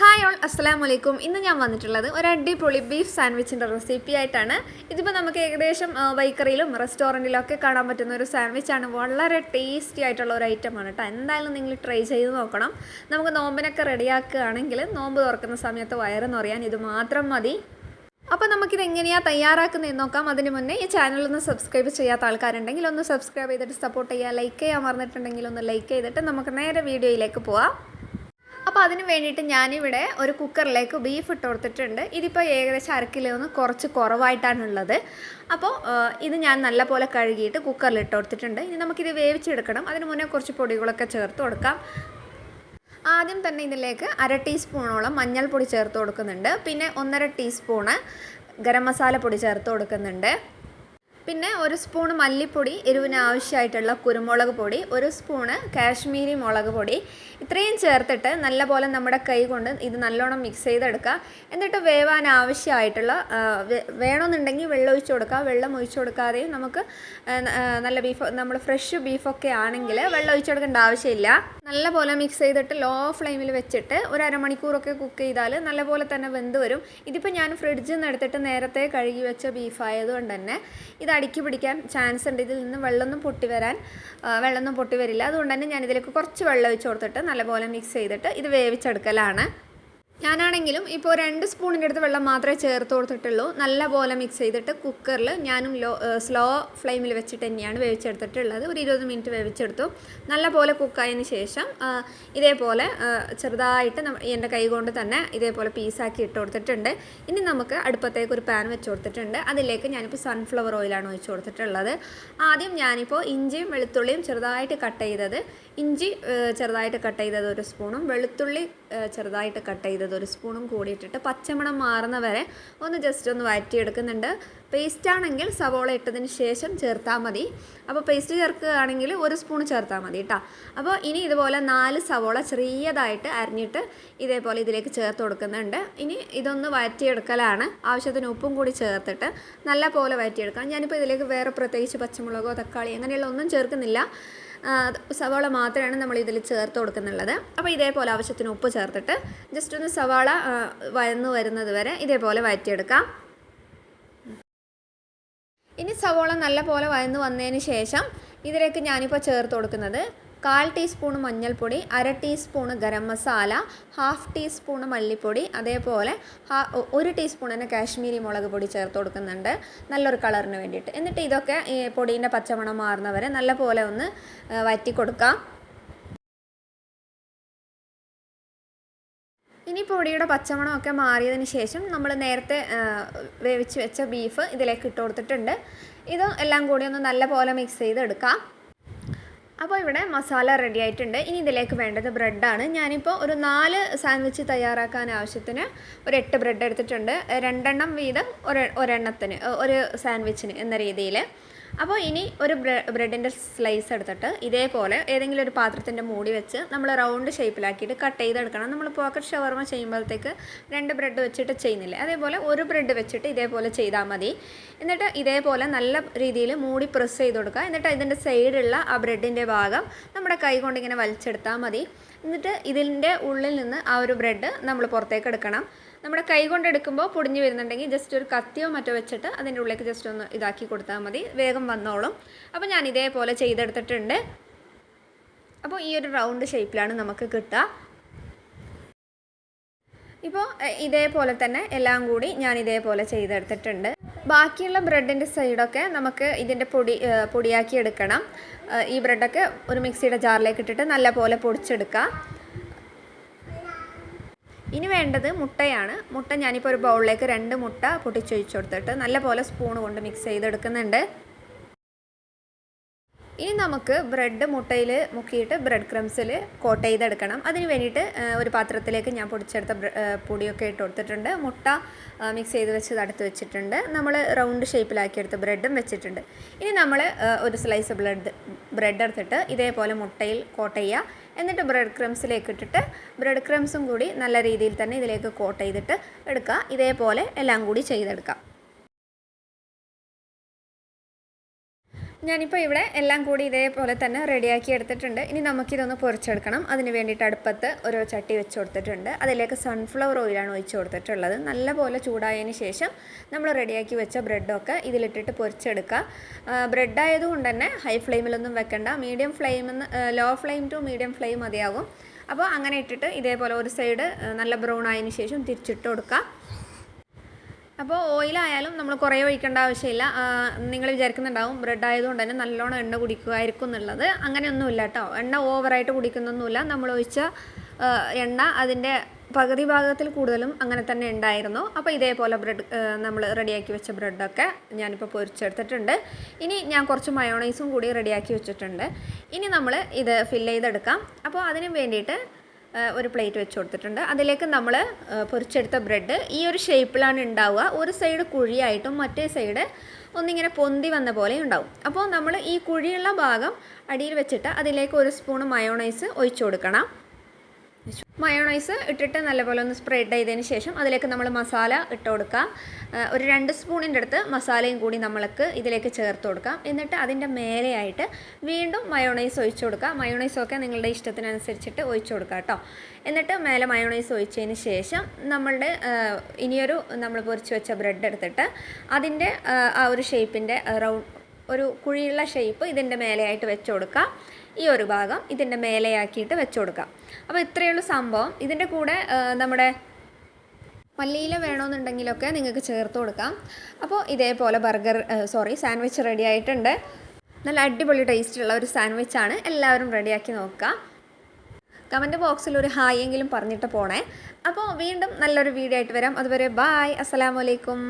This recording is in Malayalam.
ഹായ് ഓൾ അസ്സലാം വലൈക്കും ഇന്ന് ഞാൻ വന്നിട്ടുള്ളത് ഒരു അടിപൊളി ബീഫ് സാൻഡ്വിച്ചിന്റെ റെസിപ്പി ആയിട്ടാണ്. ഇതിപ്പോൾ നമുക്ക് ഏകദേശം ബൈക്കറിയിലും ബേക്കറിയിലും റെസ്റ്റോറന്റിലും ഒക്കെ കാണാൻ പറ്റുന്ന ഒരു സാൻഡ്വിച്ചാണ് വളരെ ടേസ്റ്റി ആയിട്ടുള്ള ഒരു ഐറ്റം ആണ് കേട്ടോ എന്തായാലും നിങ്ങൾ ട്രൈ ചെയ്ത് നോക്കണം. നമുക്ക് നോമ്പിനൊക്കെ റെഡിയാക്കുകയാണെങ്കിൽ നോമ്പ് തുറക്കുന്ന സമയത്ത് വയറെന്ന് പറയാൻ ഇത് മാത്രം മതി. അപ്പോൾ നമുക്കിത് എങ്ങനെയാണ് തയ്യാറാക്കുന്നതെന്ന് നോക്കാം. അതിന് മുന്നേ ഈ ചാനൽ ഒന്ന് സബ്സ്ക്രൈബ് ചെയ്യാത്ത ആൾക്കാരുണ്ടെങ്കിൽ ഒന്ന് സബ്സ്ക്രൈബ് ചെയ്തിട്ട് സപ്പോർട്ട് ചെയ്യുക ലൈക്ക് ചെയ്യാൻ മറന്നിട്ടുണ്ടെങ്കിൽ ഒന്ന് ലൈക്ക് ചെയ്തിട്ട് നമുക്ക് നേരെ വീഡിയോയിലേക്ക് പോവാം. അപ്പോൾ അതിന് വേണ്ടിയിട്ട് ഞാനിവിടെ ഒരു കുക്കറിലേക്ക് ബീഫ് ഇട്ട് കൊടുത്തിട്ടുണ്ട് ഇതിപ്പോൾ ഏകദേശം അര കിലോന്ന് കുറച്ച് കുറവായിട്ടാണുള്ളത്. അപ്പോൾ ഇത് ഞാൻ നല്ലപോലെ കഴുകിയിട്ട് കുക്കറിൽ ഇട്ട് കൊടുത്തിട്ടുണ്ട് ഇനി നമുക്കിത് വേവിച്ചെടുക്കണം. അതിന് മുന്നേ കുറച്ച് പൊടികളൊക്കെ ചേർത്ത് കൊടുക്കാം. ആദ്യം തന്നെ ഇതിലേക്ക് അര ടീസ്പൂണോളം മഞ്ഞൾപ്പൊടി ചേർത്ത് കൊടുക്കുന്നുണ്ട്. പിന്നെ ഒന്നര ടീസ്പൂണ് ഗരം മസാല പൊടി ചേർത്ത് കൊടുക്കുന്നുണ്ട്. പിന്നെ ഒരു സ്പൂൺ മല്ലിപ്പൊടി എരിവിന് ആവശ്യമായിട്ടുള്ള കുരുമുളക് പൊടി ഒരു സ്പൂണ് കാശ്മീരി മുളക് പൊടി. ഇത്രയും ചേർത്തിട്ട് നല്ലപോലെ നമ്മുടെ കൈ കൊണ്ട് ഇത് നല്ലോണം മിക്സ് ചെയ്തെടുക്കുക. എന്നിട്ട് വേവാൻ ആവശ്യമായിട്ടുള്ള വേണമെന്നുണ്ടെങ്കിൽ വെള്ളം ഒഴിച്ചു കൊടുക്കുക. വെള്ളം ഒഴിച്ചു കൊടുക്കാതെയും നമുക്ക് നല്ല ബീഫ് നമ്മൾ ഫ്രഷ് ബീഫൊക്കെ ആണെങ്കിൽ വെള്ളം ഒഴിച്ചു കൊടുക്കേണ്ട ആവശ്യമില്ല. നല്ലപോലെ മിക്സ് ചെയ്തിട്ട് ലോ ഫ്ലെയിമിൽ വെച്ചിട്ട് ഒരു അരമണിക്കൂറൊക്കെ കുക്ക് ചെയ്താൽ നല്ലപോലെ തന്നെ വെന്ത് വരും. ഇതിപ്പോൾ ഞാൻ ഫ്രിഡ്ജിൽ നിന്ന് എടുത്തിട്ട് നേരത്തെ കഴുകി വെച്ച ബീഫായതുകൊണ്ട് തന്നെ ഇത് അടുക്കി പിടിക്കാൻ ചാൻസ് ഉണ്ട്. ഇതിൽ നിന്ന് വെള്ളമൊന്നും പൊട്ടി വരാൻ വെള്ളമൊന്നും പൊട്ടി വരില്ല. അതുകൊണ്ട് തന്നെ ഞാൻ ഇതിലേക്ക് കുറച്ച് വെള്ളം ഒഴിച്ച് കൊടുത്തിട്ട് നല്ലപോലെ മിക്സ് ചെയ്തിട്ട് ഇത് വേവിച്ചെടുക്കലാണ്. ഞാനാണെങ്കിലും ഇപ്പോൾ രണ്ട് സ്പൂണിന്റെ അടുത്ത് വെള്ളം മാത്രമേ ചേർത്ത് കൊടുത്തിട്ടുള്ളൂ. നല്ല പോലെ മിക്സ് ചെയ്തിട്ട് കുക്കറിൽ ഞാനും ലോ സ്ലോ ഫ്ലെയിമിൽ വെച്ചിട്ട് തന്നെയാണ് വേവിച്ചെടുത്തിട്ടുള്ളത്. ഒരു ഇരുപത് മിനിറ്റ് വേവിച്ചെടുത്തു. നല്ല പോലെ കുക്കായതിന് ശേഷം ഇതേപോലെ ചെറുതായിട്ട് എന്റെ കൈ കൊണ്ട് തന്നെ ഇതേപോലെ പീസാക്കി ഇട്ട് കൊടുത്തിട്ടുണ്ട്. ഇനി നമുക്ക് അടുപ്പത്തേക്ക് ഒരു പാൻ വെച്ച് കൊടുത്തിട്ടുണ്ട്. അതിലേക്ക് ഞാനിപ്പോൾ സൺഫ്ലവർ ഓയിലാണ് ഒഴിച്ച് കൊടുത്തിട്ടുള്ളത്. ആദ്യം ഞാനിപ്പോൾ ഇഞ്ചിയും വെളുത്തുള്ളിയും ചെറുതായിട്ട് കട്ട് ചെയ്തത്. ഇഞ്ചി ചെറുതായിട്ട് കട്ട് ചെയ്തത് ഒരു സ്പൂണും വെളുത്തുള്ളി ചെറുതായിട്ട് കട്ട് ചെയ്തത് ഒരു സ്പൂണും കൂടി ഇട്ടിട്ട് പച്ചമണം മാറുന്ന വരെ ഒന്ന് ജസ്റ്റ് ഒന്ന് വഴറ്റിയെടുക്കുന്നുണ്ട്. പേസ്റ്റ് ആണെങ്കിൽ സവോള ഇട്ടതിന് ശേഷം ചേർത്താൽ മതി. അപ്പോൾ പേസ്റ്റ് ചേർക്കുകയാണെങ്കിൽ ഒരു സ്പൂൺ ചേർത്താൽ മതി കേട്ടോ അപ്പോൾ ഇനി ഇതുപോലെ നാല് സവോള ചെറിയതായിട്ട് അരിഞ്ഞിട്ട് ഇതേപോലെ ഇതിലേക്ക് ചേർത്ത് കൊടുക്കുന്നുണ്ട്. ഇനി ഇതൊന്ന് വഴറ്റിയെടുക്കലാണ്. ആവശ്യത്തിന് ഉപ്പും കൂടി ചേർത്തിട്ട് നല്ല പോലെ വഴറ്റിയെടുക്കാം. ഞാനിപ്പോൾ ഇതിലേക്ക് വേറെ പ്രത്യേകിച്ച് പച്ചമുളകോ തക്കാളി അങ്ങനെയുള്ള ഒന്നും ചേർക്കുന്നില്ല. സവാള മാത്രമാണ് നമ്മൾ ഇതിൽ ചേർത്ത് കൊടുക്കുന്നുള്ളത്. അപ്പോൾ ഇതേപോലെ ആവശ്യത്തിന് ഉപ്പ് ചേർത്തിട്ട് ജസ്റ്റ് ഒന്ന് സവാള ആ, വഴന്ന് വരുന്നത് വരെ ഇതേപോലെ വഴറ്റിയെടുക്കാം ഇനി സവോള നല്ലപോലെ വയന്ന് വന്നതിന് ശേഷം ഇതിലേക്ക് ഞാനിപ്പോൾ ചേർത്ത് കൊടുക്കുന്നത് കാൽ ടീസ്പൂൺ മഞ്ഞൾപ്പൊടി അര teaspoon garam masala half teaspoon മല്ലിപ്പൊടി അതേപോലെ ഒരു ടീസ്പൂൺ തന്നെ കാശ്മീരി മുളക് പൊടി ചേർത്ത് കൊടുക്കുന്നുണ്ട്. നല്ലൊരു കളറിന് വേണ്ടിയിട്ട്. എന്നിട്ട് ഇതൊക്കെ ഈ പൊടീന്റെ പച്ചമണം മാറുന്നവരെ നല്ലപോലെ ഒന്ന് വറ്റി കൊടുക്കാം. ഇനി പൊടിയുടെ പച്ചമണമൊക്കെ മാറിയതിന് ശേഷം നമ്മൾ നേരത്തെ വേവിച്ച് വെച്ച ബീഫ് ഇതിലേക്ക് ഇട്ട് കൊടുത്തിട്ടുണ്ട്. ഇത് എല്ലാം കൂടി ഒന്ന് നല്ല പോലെ മിക്സ് ചെയ്തെടുക്കാം. അപ്പോൾ ഇവിടെ മസാല റെഡി ആയിട്ടുണ്ട്. ഇനി ഇതിലേക്ക് വേണ്ടത് ബ്രെഡാണ് ഞാനിപ്പോൾ ഒരു നാല് സാൻഡ്വിച്ച് തയ്യാറാക്കാൻ ആവശ്യത്തിന് ഒരു എട്ട് ബ്രെഡ് എടുത്തിട്ടുണ്ട്. രണ്ടെണ്ണം വീതം ഒരു ഒരെണ്ണത്തിന് ഒരു സാൻഡ്വിച്ചിന് എന്ന രീതിയിൽ അപ്പോൾ ഇനി ഒരു ബ്രെഡിന്റെ സ്ലൈസ് എടുത്തിട്ട് ഇതേപോലെ ഏതെങ്കിലും ഒരു പാത്രത്തിന്റെ മൂടി വെച്ച് നമ്മൾ റൗണ്ട് ഷേപ്പിലാക്കിയിട്ട് കട്ട് ചെയ്തെടുക്കണം. നമ്മൾ പോക്കറ്റ് ഷവർമ ചെയ്യുമ്പോഴത്തേക്ക് രണ്ട് ബ്രെഡ് വെച്ചിട്ട് ചെയ്യുന്നില്ല? അതേപോലെ ഒരു ബ്രെഡ് വെച്ചിട്ട് ഇതേപോലെ ചെയ്താൽ മതി. എന്നിട്ട് ഇതേപോലെ നല്ല രീതിയിൽ മൂടി പ്രസ് ചെയ്ത് കൊടുക്കുക. എന്നിട്ട് ഇതിന്റെ സൈഡുള്ള ആ ബ്രെഡിന്റെ ഭാഗം നമ്മുടെ കൈ കൊണ്ട് ഇങ്ങനെ വലിച്ചെടുത്താൽ മതി. എന്നിട്ട് ഇതിന്റെ ഉള്ളിൽ നിന്ന് ആ ഒരു ബ്രെഡ് നമ്മൾ പുറത്തേക്ക് എടുക്കണം. നമ്മുടെ കൈ കൊണ്ടെടുക്കുമ്പോൾ പൊടിഞ്ഞു വരുന്നുണ്ടെങ്കിൽ ജസ്റ്റ് ഒരു കത്തിയോ മറ്റോ വെച്ചിട്ട് അതിന്റെ ഉള്ളിലേക്ക് ജസ്റ്റ് ഒന്ന് ഇതാക്കി കൊടുത്താൽ മതി. വേഗം വന്നോളും. അപ്പോൾ ഞാൻ ഇതേപോലെ ചെയ്തെടുത്തിട്ടുണ്ട്. അപ്പോൾ ഈ ഒരു റൗണ്ട് ഷേപ്പിലാണ് നമുക്ക് കിട്ടുക. ഇപ്പോൾ ഇതേപോലെ തന്നെ എല്ലാം കൂടി ഞാൻ ഇതേപോലെ ചെയ്തെടുത്തിട്ടുണ്ട്. ബാക്കിയുള്ള ബ്രെഡിന്റെ സൈഡൊക്കെ നമുക്ക് ഇതിന്റെ പൊടി പൊടിയാക്കി എടുക്കണം. ഈ ബ്രെഡൊക്കെ ഒരു മിക്സിയുടെ ജാറിലേക്ക് ഇട്ടിട്ട് നല്ലപോലെ പൊടിച്ചെടുക്കുക. ഇനി വേണ്ടത് മുട്ടയാണ്. മുട്ട ഞാനിപ്പോൾ ഒരു ബൗളിലേക്ക് രണ്ട് മുട്ട പൊട്ടിച്ചൊഴിച്ചു കൊടുത്തിട്ട് നല്ലപോലെ സ്പൂൺ കൊണ്ട് മിക്സ് ചെയ്തെടുക്കുന്നുണ്ട്. ഇനി നമുക്ക് ബ്രെഡ് മുട്ടയിൽ മുക്കിയിട്ട് ബ്രെഡ് ക്രംസിൽ കോട്ട് ചെയ്തെടുക്കണം. അതിന് വേണ്ടിയിട്ട് ഒരു പാത്രത്തിലേക്ക് ഞാൻ പൊടിച്ചെടുത്ത പൊടിയൊക്കെ ഇട്ട് കൊടുത്തിട്ടുണ്ട്. മുട്ട മിക്സ് ചെയ്ത് വെച്ച് ഇത് അടുത്ത് വെച്ചിട്ടുണ്ട്. നമ്മൾ റൗണ്ട് ഷേപ്പിലാക്കിയെടുത്ത ബ്രെഡും വെച്ചിട്ടുണ്ട്. ഇനി നമ്മൾ ഒരു സ്ലൈസ് ബ്രെഡ് ബ്രെഡ് എടുത്തിട്ട് ഇതേപോലെ മുട്ടയിൽ കോട്ട് ചെയ്യുക. എന്നിട്ട് ബ്രെഡ് ക്രംസിലേക്ക് ഇട്ടിട്ട് ബ്രെഡ് ക്രംസും കൂടി നല്ല രീതിയിൽ തന്നെ ഇതിലേക്ക് കോട്ട് ചെയ്തിട്ട് എടുക്കുക. ഇതേപോലെ എല്ലാം കൂടി ചെയ്തെടുക്കാം. ഞാനിപ്പോൾ ഇവിടെ എല്ലാം കൂടി ഇതേപോലെ തന്നെ റെഡിയാക്കി എടുത്തിട്ടുണ്ട്. ഇനി നമുക്കിതൊന്ന് പൊരിച്ചെടുക്കണം അതിന് വേണ്ടിയിട്ട് അടുപ്പത്ത് ഒരു ചട്ടി വെച്ച് കൊടുത്തിട്ടുണ്ട്. അതിലേക്ക് സൺഫ്ലവർ ഓയിലാണ് ഒഴിച്ചു കൊടുത്തിട്ടുള്ളത്. നല്ലപോലെ ചൂടായതിന് ശേഷം നമ്മൾ റെഡിയാക്കി വെച്ച ബ്രെഡൊക്കെ ഇതിലിട്ടിട്ട് പൊരിച്ചെടുക്കുക. ബ്രെഡ് ആയതുകൊണ്ട് തന്നെ ഹൈ ഫ്ലെയിമിലൊന്നും വെക്കണ്ട. മീഡിയം ഫ്ലെയിമിൽ low flame to medium flame മതിയാകും. അപ്പോൾ അങ്ങനെ ഇട്ടിട്ട് ഇതേപോലെ ഒരു സൈഡ് നല്ല ബ്രൗൺ ആയതിന് ശേഷം തിരിച്ചിട്ട് കൊടുക്കുക. അപ്പോൾ ഓയിലായാലും നമ്മൾ കുറേ ഒഴിക്കേണ്ട ആവശ്യമില്ല. നിങ്ങൾ വിചാരിക്കുന്നുണ്ടാവും ബ്രെഡ് ആയതുകൊണ്ട് തന്നെ നല്ലോണം എണ്ണ കുടിക്കുമായിരിക്കും എന്നുള്ളത്. അങ്ങനെയൊന്നുമില്ല കേട്ടോ എണ്ണ ഓവറായിട്ട് കുടിക്കുന്നൊന്നുമില്ല. നമ്മൾ ഒഴിച്ച എണ്ണ അതിന്റെ പകുതി ഭാഗത്തിൽ കൂടുതലും അങ്ങനെ തന്നെ ഉണ്ടായിരുന്നു. അപ്പോൾ ഇതേപോലെ ബ്രെഡ് നമ്മൾ റെഡിയാക്കി വെച്ച ബ്രെഡൊക്കെ ഞാനിപ്പോൾ പൊരിച്ചെടുത്തിട്ടുണ്ട്. ഇനി ഞാൻ കുറച്ച് മയോണൈസും കൂടി റെഡിയാക്കി വെച്ചിട്ടുണ്ട്. ഇനി നമ്മൾ ഇത് ഫില്ല് ചെയ്തെടുക്കാം. അപ്പോൾ അതിന് വേണ്ടിയിട്ട് ഒരു പ്ലേറ്റ് വെച്ച് കൊടുത്തിട്ടുണ്ട്. അതിലേക്ക് നമ്മൾ പൊരിച്ചെടുത്ത ബ്രെഡ് ഈ ഒരു ഷേപ്പിലാണ് ഉണ്ടാവുക. ഒരു സൈഡ് കുഴിയായിട്ടും മറ്റേ സൈഡ് ഒന്നിങ്ങനെ പൊന്തി വന്ന പോലെ ഉണ്ടാവും. അപ്പോൾ നമ്മൾ ഈ കുഴിയുള്ള ഭാഗം അടിയിൽ വെച്ചിട്ട് അതിലേക്ക് ഒരു സ്പൂൺ മയോണൈസ് ഒഴിച്ചു കൊടുക്കണം. മയോണൈസ് ഇട്ടിട്ട് നല്ലപോലെ ഒന്ന് സ്പ്രെഡ് ചെയ്തതിന് ശേഷം അതിലേക്ക് നമ്മൾ മസാല ഇട്ട് കൊടുക്കാം. ഒരു രണ്ട് സ്പൂണിന്റെ അടുത്ത് മസാലയും കൂടി നമ്മൾക്ക് ഇതിലേക്ക് ചേർത്ത് കൊടുക്കാം. എന്നിട്ട് അതിന്റെ മേലെയായിട്ട് വീണ്ടും മയോണൈസ് ഒഴിച്ചു കൊടുക്കുക മയോണൈസൊക്കെ നിങ്ങളുടെ ഇഷ്ടത്തിനനുസരിച്ചിട്ട് ഒഴിച്ചു കൊടുക്കുക കേട്ടോ. എന്നിട്ട് മേലെ മയോണൈസ് ഒഴിച്ചതിന് ശേഷം നമ്മളുടെ ഇനിയൊരു നമ്മൾ പൊരിച്ച് വെച്ച ബ്രെഡ് എടുത്തിട്ട് അതിന്റെ ആ ഒരു ഷേപ്പിന്റെ റൗണ്ട് ഒരു കുഴിയുള്ള ഷേപ്പ് ഇതിന്റെ മേലെയായിട്ട് വെച്ച് കൊടുക്കുക ഈ ഒരു ഭാഗം ഇതിന്റെ മേലെയാക്കിയിട്ട് വെച്ച് കൊടുക്കാം. അപ്പോൾ ഇത്രയുള്ള സംഭവം. ഇതിന്റെ കൂടെ നമ്മുടെ മല്ലിയില വേണമെന്നുണ്ടെങ്കിലൊക്കെ നിങ്ങൾക്ക് ചേർത്ത് കൊടുക്കാം. അപ്പോൾ ഇതേപോലെ ബർഗർ സോറി സാൻഡ്വിച്ച് റെഡി ആയിട്ടുണ്ട്. നല്ല അടിപൊളി ടേസ്റ്റുള്ള ഒരു സാൻഡ്വിച്ചാണ് എല്ലാവരും റെഡിയാക്കി നോക്കുക. കമന്റ് ബോക്സിൽ ഒരു ഹായ് എങ്കിലും പറഞ്ഞിട്ട് പോണേ. അപ്പോൾ വീണ്ടും നല്ലൊരു വീഡിയോ ആയിട്ട് വരാം. അതുവരെ ബായ് അസ്സലാമലൈക്കും